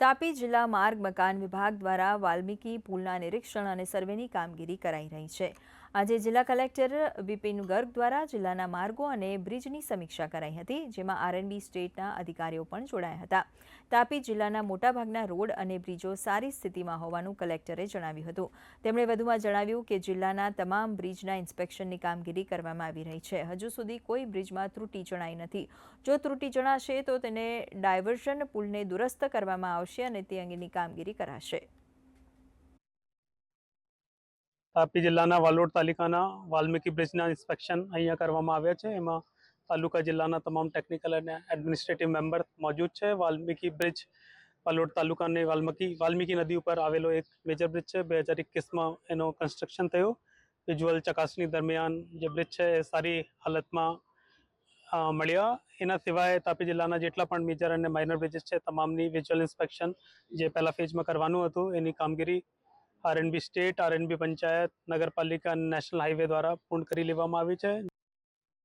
તાપી જિલ્લા માર્ગ મકાન વિભાગ દ્વારા વાલ્મીકી પુલના નિરીક્ષણ અને સર્વેની કામગીરી કરાઈ રહી છે. આજે જિલ્લા કલેક્ટર બિપિન ગર્ગ દ્વારા જિલ્લાના માર્ગો અને બ્રિજની સમીક્ષા કરાઈ હતી, જેમાં આરએનબી સ્ટેટના અધિકારીઓ પણ જોડાયા હતા. તાપી જિલ્લાના મોટાભાગના રોડ અને બ્રિજો સારી સ્થિતિમાં હોવાનું કલેક્ટરે જણાવ્યું હતું. તેમણે વધુમાં જણાવ્યું કે જિલ્લાના તમામ બ્રિજના ઇન્સ્પેક્શનની કામગીરી કરવામાં આવી રહી છે. હજુ સુધી કોઈ બ્રિજમાં ત્રુટી જણાઈ નથી. જો ત્રુટી જણાશે તો તેને ડાયવર્ઝન પુલને દુરસ્ત કરવામાં આવશે અને તે અંગેની કામગીરી કરાશે. તાપી જિલ્લાના વાલોડ તાલુકાના વાલ્મીકી બ્રિજના ઇન્સ્પેક્શન અહીંયા કરવામાં આવ્યા છે. એમાં તાલુકા જિલ્લાના તમામ ટેકનિકલ અને એડમિનિસ્ટ્રેટિવ મેમ્બર મોજૂદ છે. વાલ્મીકી બ્રિજ વાલોડ તાલુકાની વાલ્મીકી વાલ્મીકી નદી ઉપર આવેલો એક મેજર બ્રિજ છે. બે હજાર એકવીસમાં એનો કન્સ્ટ્રક્શન થયું. વિઝ્યુઅલ ચકાસણી દરમિયાન જે બ્રિજ છે એ સારી હાલતમાં મળ્યા. એના સિવાય તાપી જિલ્લાના જેટલા પણ મેજર અને માઇનર બ્રિજીસ છે, તમામની વિઝ્યુઅલ ઇન્સ્પેક્શન જે પહેલા ફેઝમાં કરવાનું હતું, એની કામગીરી આરએનબી સ્ટેટ આરએનબી પંચાયત નગરપાલિકા નેશનલ હાઈવે દ્વારા પૂર્ણ કરી લેવામાં આવી છે.